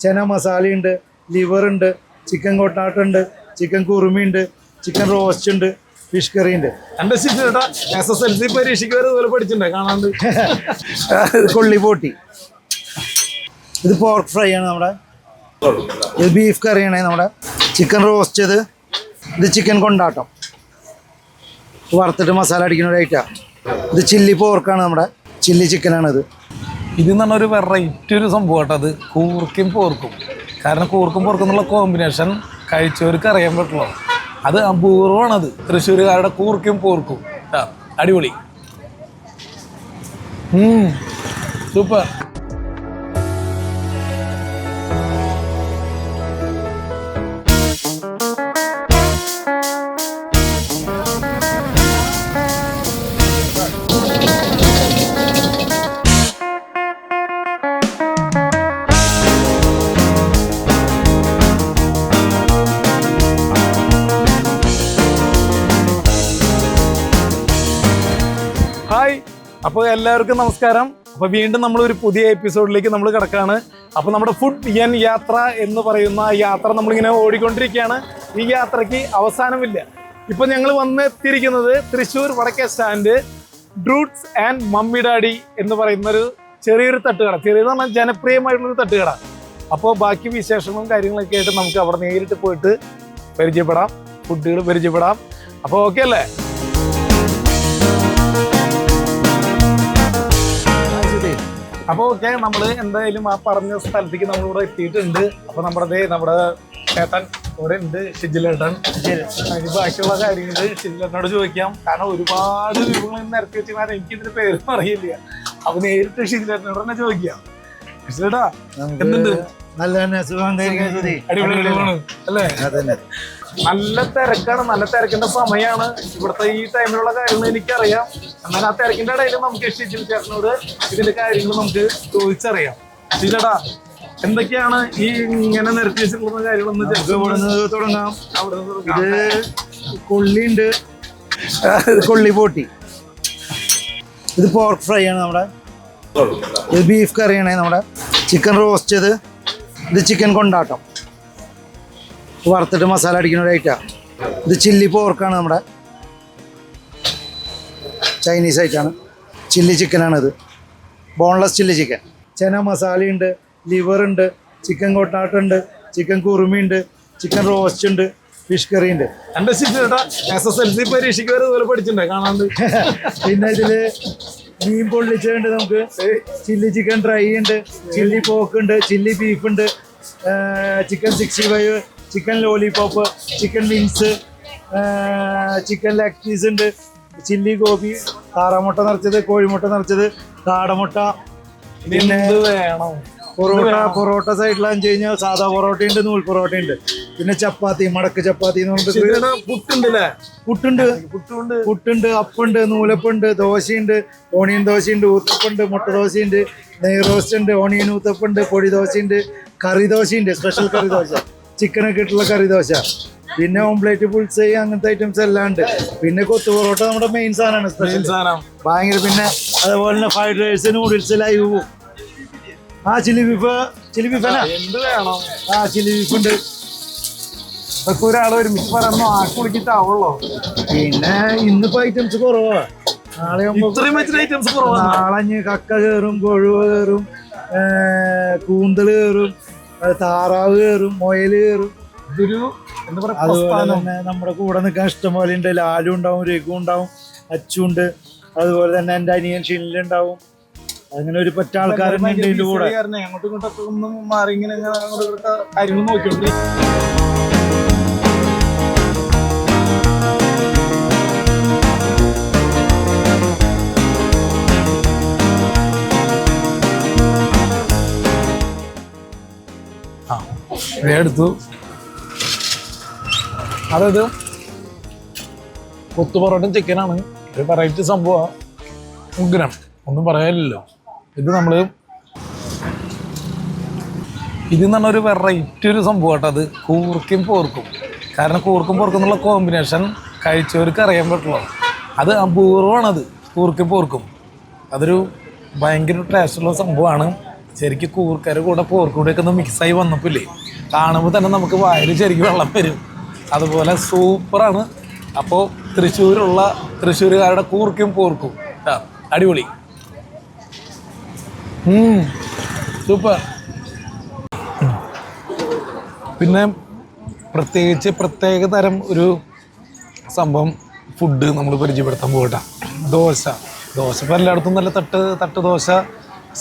ചെന മസാലയുണ്ട് ലിവറുണ്ട് ചിക്കൻ കൊട്ടാട്ടുണ്ട് ചിക്കൻ കുറുമിയുണ്ട് ചിക്കൻ റോസ്റ്റ് ഉണ്ട് ഫിഷ് കറി ഉണ്ട് എസ് എസ് എൽ സി പരീക്ഷയ്ക്ക് വരെ ഇതുപോലെ പഠിച്ചിട്ടുണ്ടേ? കാണാണ്ട്. ഇത് കൊള്ളി പോട്ടി. ഇത് പോർക്ക് ഫ്രൈ ആണ് നമ്മുടെ. ഇത് ബീഫ് കറിയാണ് നമ്മുടെ. ചിക്കൻ റോസ്റ്റ് ഇത് ഇത് ചിക്കൻ കൊണ്ടാട്ടം. വറുത്തിട്ട് മസാല അടിക്കുന്ന ഒരു ഐറ്റാ ഇത് ചില്ലി പോർക്കാണ് നമ്മുടെ. ചില്ലി ചിക്കനാണ് ഇത് ഇത് എന്ന് പറഞ്ഞ ഒരു വെറൈറ്റി ഒരു സംഭവം കേട്ടോ അത്. കൂർക്കും പോർക്കും. കാരണം കൂർക്കും പോർക്കും എന്നുള്ള കോമ്പിനേഷൻ കഴിച്ചവർക്ക് അറിയാൻ പറ്റുള്ളൂ. അത് അപൂർവമാണത്. തൃശ്ശൂരുകാരുടെ കൂർക്കും പോർക്കും. അടിപൊളി. സൂപ്പർ അപ്പോൾ എല്ലാവർക്കും നമസ്കാരം. അപ്പോൾ വീണ്ടും നമ്മൾ ഒരു പുതിയ എപ്പിസോഡിലേക്ക് നമ്മൾ കിടക്കാണ്. അപ്പോൾ നമ്മുടെ ഫുഡ് എൻ യാത്ര എന്ന് പറയുന്ന യാത്ര നമ്മളിങ്ങനെ ഓടിക്കൊണ്ടിരിക്കുകയാണ്. ഈ യാത്രയ്ക്ക് അവസാനമില്ല. ഇപ്പോൾ ഞങ്ങൾ വന്നെത്തിയിരിക്കുന്നത് തൃശ്ശൂർ വടക്കേ സ്റ്റാൻഡ് ഡ്രൂട്ട്സ് ആൻഡ് മമ്മി ഡാഡി എന്ന് പറയുന്ന ഒരു ചെറിയൊരു തട്ടുകട. ചെറിയെന്ന് പറഞ്ഞാൽ ജനപ്രിയമായിട്ടുള്ളൊരു തട്ടുകട. അപ്പോൾ ബാക്കി വിശേഷങ്ങളും കാര്യങ്ങളൊക്കെ ആയിട്ട് നമുക്ക് അവിടെ നേരിട്ട് പോയിട്ട് പരിചയപ്പെടാം. ഫുഡുകൾ പരിചയപ്പെടാം. അപ്പോൾ ഓക്കെ അല്ലേ? അപ്പൊ ഓക്കെ നമ്മൾ എന്തായാലും ആ പറഞ്ഞ സ്ഥലത്തേക്ക് നമ്മളിവിടെ എത്തിയിട്ടുണ്ട്. അപ്പോൾ നമ്മുടെ നമ്മുടെ ചേട്ടൻ ഇവിടെ ഉണ്ട് ഷിജിലേട്ടൻ. അതിന് ബാക്കിയുള്ള കാര്യങ്ങൾ ഷിജിലേട്ടനോട് ചോദിക്കാം. കാരണം ഒരുപാട് വിഭവങ്ങൾ ഇന്ന് ഇറക്കി വെച്ചാൽ എനിക്കിതിന്റെ ഇതിന്റെ പേരൊന്നും അറിയില്ല. അപ്പൊ നേരിട്ട് ഷിജിലേട്ടനോട് തന്നെ ചോദിക്കാം. ഷിജിലേട്ടാ എന്തുണ്ട്? നല്ല തന്നെ സുഖം അല്ലേ? അതന്നെ. നല്ല തിരക്കാണ് നല്ല തിരക്കിന്റെ സമയമാണ് ഇവിടുത്തെ ഈ ടൈമിലുള്ള കാര്യങ്ങൾ എനിക്കറിയാം. എന്നാൽ ആ തിരക്കിന്റെ ഇടയിൽ നമുക്ക് ഷിജിൽ ചേട്ടനോട് ഇതിന്റെ കാര്യങ്ങൾ നമുക്ക് ചോദിച്ചറിയാം. ഷിജടാ എന്തൊക്കെയാണ് ഈ ഇങ്ങനെ നിരത്തി വെച്ചിട്ടുള്ള കാര്യങ്ങളൊന്ന് നിന്ന് തുടങ്ങാം. അവിടെ. ഇത് കൊള്ളിയുണ്ട്. കൊള്ളി പോട്ടി. ഇത് പോർക്ക് ഫ്രൈ ആണ് നമ്മുടെ. ഇത് ബീഫ് കറിയാണ് നമ്മുടെ. ചിക്കൻ റോസ്റ്റ് ഇത്. ഇത് ചിക്കൻ കൊണ്ടാട്ടം. വറുത്തിട്ട് മസാല അടിക്കുന്ന ഒരു ഐറ്റാ ഇത് ചില്ലി പോർക്കാണ് നമ്മുടെ ചൈനീസ് ഐറ്റാണ് ചില്ലി ചിക്കനാണ് ഇത് ബോൺലെസ് ചില്ലി ചിക്കൻ ചെന മസാലയുണ്ട് ലിവർ ഉണ്ട് ചിക്കൻ കൊട്ടാട്ടുണ്ട് ചിക്കൻ കുറുമിയുണ്ട് ചിക്കൻ റോസ്റ്റ് ഉണ്ട് ഫിഷ് കറി ഉണ്ട്. എന്റെ ചേട്ടാ എസ് എസ് എൽ സി പരീക്ഷയ്ക്ക് വരെ പഠിച്ചിട്ടുണ്ടേ കാണാണ്ട്. പിന്നെ ഇതിൽ മീൻ പൊള്ളിച്ചുണ്ട് നമുക്ക്. ചില്ലി ചിക്കൻ ഡ്രൈ ഉണ്ട് ചില്ലി പോക്ക് ഉണ്ട് ചില്ലി ബീഫ് ഉണ്ട് chicken sixty five chicken lollipop chicken wings chicken leg piece ഉണ്ട് ചില്ലി ഗോപി താറാമുട്ട നിറച്ചത് കോഴിമുട്ട നിറച്ചത് കാടമുട്ട. പിന്നെ വേണം? പൊറോട്ട പൊറോട്ട സൈഡ് വെച്ച് കഴിഞ്ഞാൽ സാധാ പൊറോട്ട ഉണ്ട് നൂൽ പൊറോട്ട ഉണ്ട് പിന്നെ ചപ്പാത്തി മടക്ക് ചപ്പാത്തി എന്ന് പറഞ്ഞിട്ട് പുട്ടുണ്ട്. പുട്ടുണ്ട്. പുട്ടുണ്ട് അപ്പുണ്ട് നൂലപ്പുണ്ട് ദോശയുണ്ട് ഓണിയൻ ദോശയുണ്ട് ഊത്തപ്പുണ്ട് മുട്ട ദോശയുണ്ട് നെയ് റോസ്റ്റ് ഉണ്ട് ഓണിയൻ ഊത്തപ്പുണ്ട് പൊടി ദോശയുണ്ട് കറി ദോശയുണ്ട് സ്പെഷ്യൽ കറി ദോശ. ചിക്കനൊക്കെ ഇട്ടുള്ള കറി ദോശ. പിന്നെ ഓംപ്ലേറ്റ് പുൾസൈ അങ്ങനത്തെ ഐറ്റംസ് എല്ലാം ഉണ്ട്. പിന്നെ കൊത്തു പൊറോട്ട നമ്മുടെ മെയിൻ സാധനമാണ് സ്പെഷ്യൽ സാധനം. ഭയങ്കര പിന്നെ അതുപോലെ തന്നെ ഫ്രൈഡ് റൈസ് നൂഡിൽസ് ലൈവ് ആ ചില്ലി ബീഫ് ചില്ലി ബീഫ് എന്ത് വേണം? ആ ചില്ലി ബീഫ് ഉണ്ട് ഇതൊക്കെ ഒരാൾ ഒരുമിച്ച് പറയുമ്പോ ആക്കി വിളിക്കിട്ടാവുള്ളോ പിന്നെ ഇന്നിപ്പോ ഐറ്റംസ് കുറവാ. നാളെ ഐറ്റംസ് കുറവാണ് നാളെ ഇനി കക്ക കയറും കൊഴുവ കയറും കൂന്തൽ കയറും താറാവ് കയറും മൊയൽ കയറും ഇതൊരു അതുപോലെ തന്നെ നമ്മുടെ കൂടെ നിൽക്കാൻ ഇഷ്ടം പോലെ ഉണ്ട്. ലാലും ഉണ്ടാവും രഘു ഉണ്ടാവും അച്ചുണ്ട് അതുപോലെ തന്നെ എന്റെ അനിയൻ ഷിനിലുണ്ടാവും അങ്ങനെ ഒരു പറ്റ ആൾക്കാരുണ്ട് ഇതിന്റെ കൂടെ കാരണം അങ്ങോട്ടും ഇങ്ങോട്ടൊക്കെ ഒന്നും മാറി ഇങ്ങനെ ഇങ്ങനെ കാര്യങ്ങൾ നോക്കിയോണ്ട് ആ ദേ എടുത്തു. അതായത് കൊത്തു പൊറോട്ടയും ചിക്കനാണ് ഒരു വെറൈറ്റി സംഭവമാണ് ഉഗ്രം. ഒന്നും പറയാനില്ലല്ലോ. ഇത് നമ്മൾ ഇത് എന്ന് ഒരു വെറൈറ്റി ഒരു സംഭവം കേട്ടോ അത്. കൂർക്കും പോർക്കും. കാരണം കൂർക്കും പോർക്കും എന്നുള്ള കോമ്പിനേഷൻ കഴിച്ചവർക്ക് അറിയാൻ പറ്റുള്ളൂ. അത് അപൂർവമാണ് അത് കൂർക്കും പോർക്കും. അതൊരു ഭയങ്കര ടേസ്റ്റുള്ള സംഭവമാണ്. ശരിക്കും കൂർക്കര കൂടെ പോർക്കൂടെയൊക്കെ ഒന്ന് മിക്സായി വന്നപ്പോയില്ലേ കാണുമ്പോൾ തന്നെ നമുക്ക് വായിൽ ശരിക്കും വെള്ളം വരും. അതുപോലെ സൂപ്പറാണ് അപ്പോൾ തൃശ്ശൂരുള്ള തൃശ്ശൂരുകാരുടെ കൂർക്കും പോർക്കും. അടിപൊളി. സൂപ്പർ. പിന്നെ പ്രത്യേകിച്ച് പ്രത്യേക തരം ഒരു സംഭവം ഫുഡ് നമ്മൾ പരിചയപ്പെടുത്താൻ പോകട്ടെ. ദോശ. ദോശ ഇപ്പോൾ എല്ലായിടത്തും നല്ല തട്ട് തട്ട് ദോശ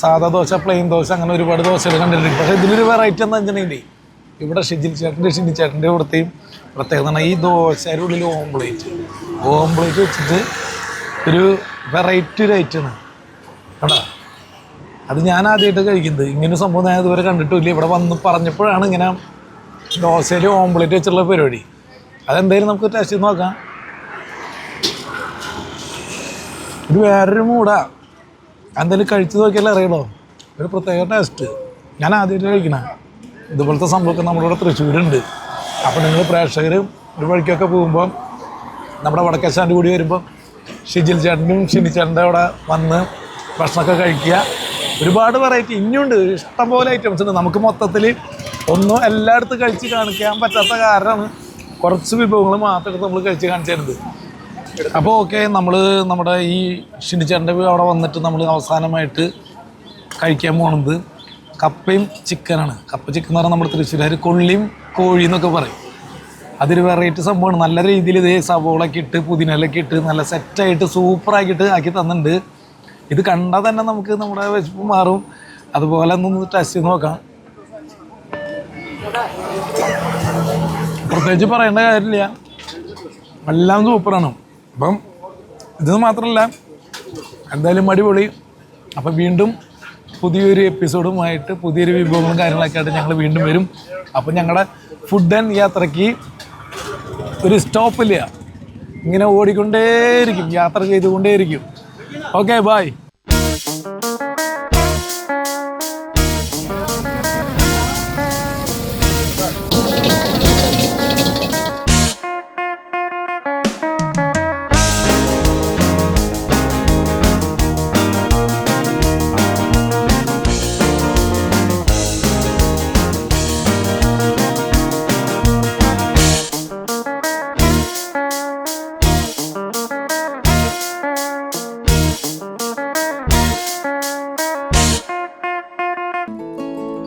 സാധാ ദോശ പ്ലെയിൻ ദോശ അങ്ങനെ ഒരുപാട് ദോശകൾ കണ്ടിട്ടുണ്ട്. പക്ഷേ ഇതിലൊരു വെറൈറ്റി എന്താ വെച്ചിട്ടുണ്ടെങ്കിൽ ഇവിടെ ഷിജിൽ ചേട്ടന്റെ ഷിജിൽ ചേട്ടന്റെ ഇവിടുത്തെയും പ്രത്യേകത ഈ ദോശയുടെ ഉള്ളിൽ ഓംപ്ലേറ്റ് ഓംപ്ലേറ്റ് വെച്ചിട്ട് ഒരു വെറൈറ്റി ഒരു ഐറ്റമാണ് കേട്ടോ? അത് ഞാൻ ആദ്യമായിട്ട് കഴിക്കുന്നത്. ഇങ്ങനെ സംഭവം ഞാൻ ഇതുവരെ കണ്ടിട്ടില്ല ഇവിടെ വന്ന് പറഞ്ഞപ്പോഴാണ് ഇങ്ങനെ ദോശയിൽ ഓംപ്ലേറ്റ് വെച്ചുള്ള പരിപാടി. അതെന്തായാലും നമുക്ക് ടേസ്റ്റ് ചെയ്ത് നോക്കാം. ഇത് വേറൊരു മൂടാ എന്തായാലും കഴിച്ചു നോക്കിയാലേ അറിയണോ ഒരു പ്രത്യേക ടേസ്റ്റ് ഞാൻ ആദ്യമായിട്ട് കഴിക്കണ. ഇതുപോലത്തെ സംഭവമൊക്കെ നമ്മളിവിടെ തൃശ്ശൂരുണ്ട്. അപ്പോൾ നിങ്ങൾ പ്രേക്ഷകർ ഒരു വഴിക്കൊക്കെ പോകുമ്പോൾ നമ്മുടെ വടക്കേശാന്റെ കൂടി വരുമ്പോൾ ഷിജിൽ ചേട്ടനും ഷിനി ചേട്ടന്റെ അവിടെ വന്ന് ഭക്ഷണമൊക്കെ കഴിക്കുക. ഒരുപാട് വെറൈറ്റി ഇനിയുണ്ട്. ഇഷ്ടംപോലെ ഐറ്റംസ് ഉണ്ട്. നമുക്ക് മൊത്തത്തിൽ ഒന്നും എല്ലായിടത്തും കഴിച്ച് കാണിക്കാൻ പറ്റാത്ത കാരണമാണ് കുറച്ച് വിഭവങ്ങൾ മാത്രം എടുത്ത് നമ്മൾ കഴിച്ച് കാണിച്ചിരുന്നത്. അപ്പോൾ ഓക്കെ നമ്മൾ നമ്മുടെ ഈ ഷിനിച്ചേട്ടന്റെ അവിടെ വന്നിട്ട് നമ്മൾ അവസാനമായിട്ട് കഴിക്കാൻ പോണത് കപ്പയും ചിക്കനാണ്. കപ്പ ചിക്കൻ എന്ന് പറഞ്ഞാൽ നമ്മുടെ തൃശ്ശൂരുകാർ കൊള്ളിയും കോഴി എന്നൊക്കെ പറയും. അതൊരു വെറൈറ്റി സംഭവമാണ്. നല്ല രീതിയിൽ ഇതേ സവോളൊക്കെ ഇട്ട് പുതിനലൊക്കെ ഇട്ട് നല്ല സെറ്റായിട്ട് സൂപ്പറാക്കിയിട്ട് ആക്കി തന്നിട്ടുണ്ട്. ഇത് കണ്ടാൽ തന്നെ നമുക്ക് നമ്മുടെ വിശപ്പ് മാറും. അതുപോലെ ഒന്ന് ടെസ്റ്റ് ചെയ്ത് നോക്കാം. പ്രത്യേകിച്ച് പറയേണ്ട കാര്യമില്ല. എല്ലാം സൂപ്പറാണ്. അപ്പം ഇത് മാത്രമല്ല എന്തായാലും അടിപൊളി. അപ്പം വീണ്ടും പുതിയൊരു എപ്പിസോഡുമായിട്ട് പുതിയൊരു വിഭവങ്ങളും കാര്യങ്ങളൊക്കെ ആയിട്ട് ഞങ്ങൾ വീണ്ടും വരും. അപ്പം ഞങ്ങളുടെ ഫുഡ് ആൻഡ് യാത്രയ്ക്ക് ഒരു സ്റ്റോപ്പില്ല ഇങ്ങനെ ഓടിക്കൊണ്ടേയിരിക്കും യാത്ര ചെയ്തുകൊണ്ടേയിരിക്കും. ഓക്കെ ബായ്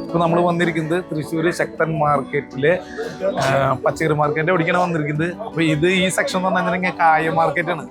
ഇപ്പൊ നമ്മൾ വന്നിരിക്കുന്നത് തൃശ്ശൂർ ശക്തൻ മാർക്കറ്റിലെ പച്ചക്കറി മാർക്കറ്റിന്റെ അവിടേക്കാണ് വന്നിരിക്കുന്നത്. അപ്പോൾ ഇത് ഈ സെക്ഷൻ എന്ന് പറഞ്ഞാൽ കായ മാർക്കറ്റാണ്